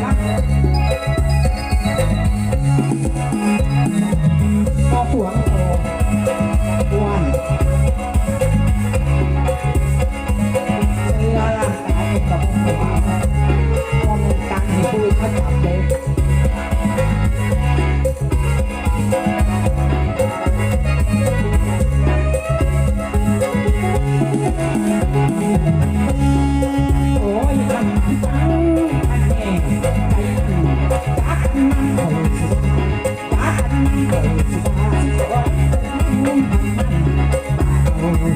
ครับ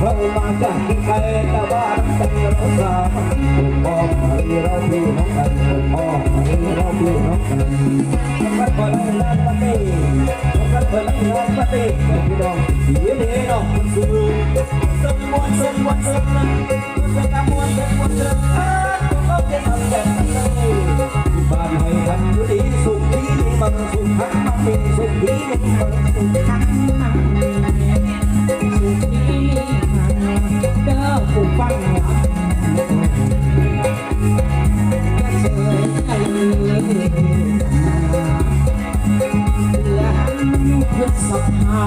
เธอมาจากที่ไกลแต่บ้านเป็นเราสามถูกบอกให้เราพี่น้องกันถูกบอกให้เราพี่น้องกันรักคนรักปฏิรักคนรักปฏิพี่น้องพี่เด้น้องคนสูงสมวันสมวันสมนั้นสมวันสมวันสมนั้น ศรัทธา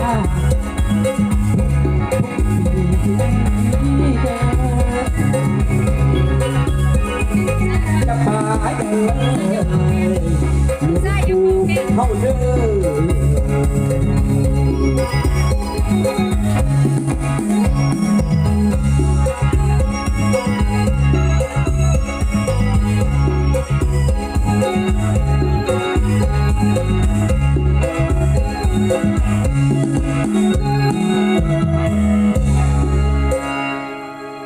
จะมาเดินเขาเดิน Thank